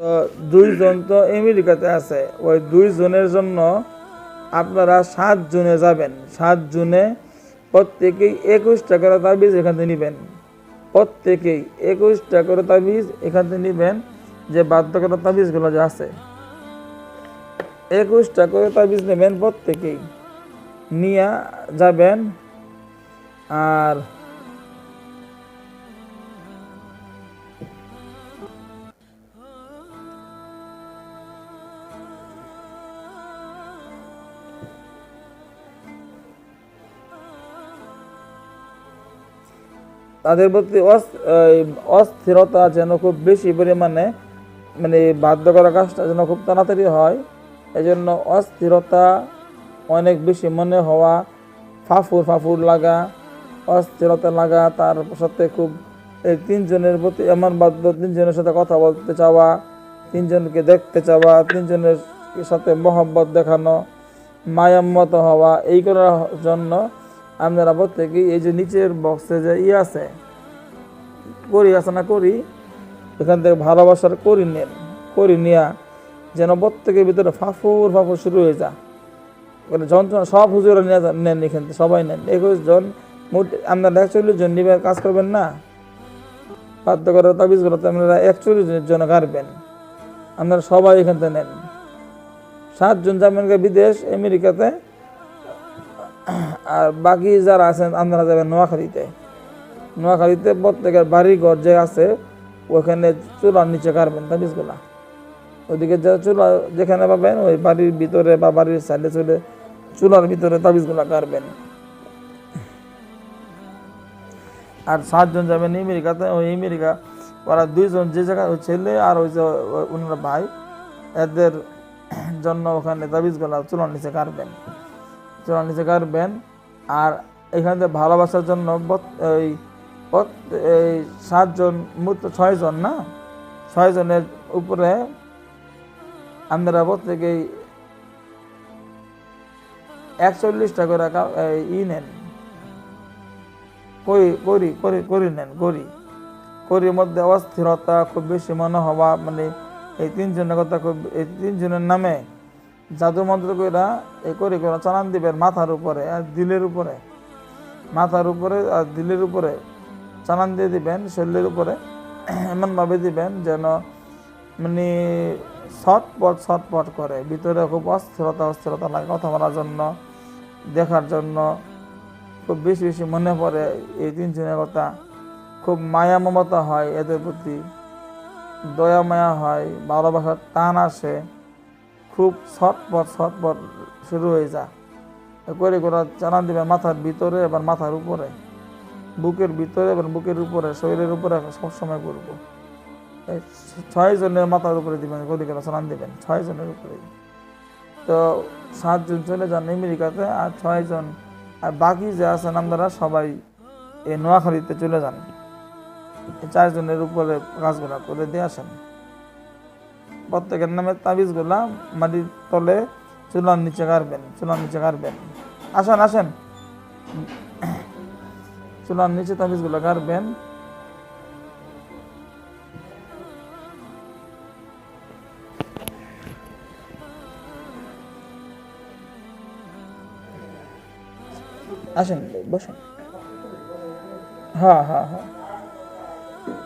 তো দুইজন তো আমেরিকাতে আছে। ওই দুইজনের জন্য আপনারা সাত জুনে যাবেন। সাত জুনে প্রত্যেকেই একুশটা করে তাবিজ এখান থেকে নেবেন। প্রত্যেকেই একুশটা করে তাবিজ এখান থেকে নেবেন যে বাধ্যকতা তাবিজগুলো যে আছে। একুশটা করে তাবিজ নেবেন প্রত্যেকেই। নিয়ে যাবেন আর তাদের প্রতি অস- এই অস্থিরতা যেন খুব বেশি পরিমাণে মানে বাধ্য করা কাজটা যেন খুব তাড়াতাড়ি হয়। এজন্য অস্থিরতা অনেক বেশি মনে হওয়া, ফাফুর ফাফুর লাগা, অস্থিরতা লাগা, তার সাথে খুব এই তিনজনের প্রতি এমন বাধ্য, তিনজনের সাথে কথা বলতে চাওয়া, তিনজনকে দেখতে চাওয়া, তিনজনের সাথে মহব্বত দেখানো, মায়াম্মত হওয়া, এই করার জন্য আপনারা প্রত্যেকেই এই যে নিচের বক্সে যে ই আছে, করি আছে না করি, এখান থেকে ভালোবাসার করি নেন করি নিয়া যেন প্রত্যেকের ভিতরে ফাফুর ফাফুর শুরু হয়ে যা মানে যন্ত্রণা সব হুজুরা নিয়ে নেন এখান থেকে, সবাই নেন। একুশ জন মোট আপনারা একচল্লিশ জন নিবে, কাজ করবেন না? বাধ্য করে তাবিজগুলোতে আপনারা একচল্লিশ জনের জন্য গাড়বেন। আপনারা সবাই এখান থেকে নেন। সাতজন যাবেন বিদেশ, আমেরিকাতে আর বাকি যারা আছেন, আপনারা যাবেন নোয়াখালীতে। নোয়াখালীতে প্রত্যেকের বাড়ি ঘর যে আছে, ওখানে চুলার নিচে কাটবেন তাবিজগুলা ওইদিকে যা চুলা যেখানে পাবেন, ওই বাড়ির ভিতরে বা বাড়ির সাইডে চলে চুলার ভিতরে তাবিজগুলা কারবেন আর সাতজন যাবেন আমেরিকাতে, ওই আমেরিকা ওরা দুইজন যে জায়গায় ওই ছেলে আর ওই যে ওনার ভাই, এদের জন্য ওখানে তাবিজগুলা চুলার নিচে কাটবেন। চুলার নিচে কাটবেন আর এখান ভালোবাসার জন্য এই সাতজন মোট ছয়জন না? ছয়জনের উপরে আমরা প্রত্যেকেই একচল্লিশটা করে ই নেন। করি করি করি করি নেন, করি। করির মধ্যে অস্থিরতা খুব বেশি মনে হওয়া মানে এই তিনজনের কথা খুব এই তিনজনের নামে জাদু মন্ত্র কইরা এ করে করে চালান দিবেন মাথার উপরে, আর দিলের উপরে। মাথার উপরে আর দিলের উপরে চালান দিয়ে দিবেন, শরীরের উপরে এমনভাবে দিবেন যেন মানে ছটপট ছটপট করে। ভিতরে খুব অস্থিরতা অস্থিরতা লাগে কথা বলার জন্য, দেখার জন্য। খুব বেশি বেশি মনে পড়ে এই তিনজনের কথা। খুব মায়া মমতা হয় এদের প্রতি। দয়া, মায়া হয়, ভালোবাসার টান আসে। খুব ছটপট ছটপট শুরু হয়ে যা। করে করে চালান দিবেন মাথার ভিতরে এবার মাথার উপরে। বুকের ভিতরে এবং বুকের উপরে, শরীরের উপরে সবসময় করব। ছয় জনের মাথার উপরে দিবেন করে করে চালান দিবেন, ছয় জনের উপরে। তো সাতজন চলে যান আমেরিকাতে আর ছয়জন আর বাকি যে আছেন আপনারা সবাই এই নোয়াখালীতে চলে যান। চারজনের উপরে কাজগুলা করে দিয়ে আসেন। প্রত্যেকের নামে তাবিজগুলা মাটির তলে চুলার নিচে গাড়বেন, চুলার নিচে গাড়বেন। আসেন আসেন। চুলার নিচে তাবিজগুলা গাড়বেন। আসেন, বসেন। হ্যাঁ হ্যাঁ হ্যাঁ।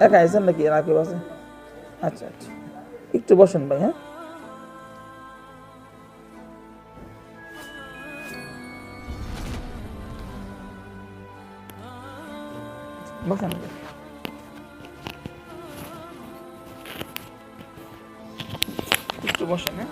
একা আইসেন নাকি? কেউ আছে? আচ্ছা আচ্ছা। একটু বসেন ভাই হ্যাঁ বসেন একটু বসেন হ্যাঁ?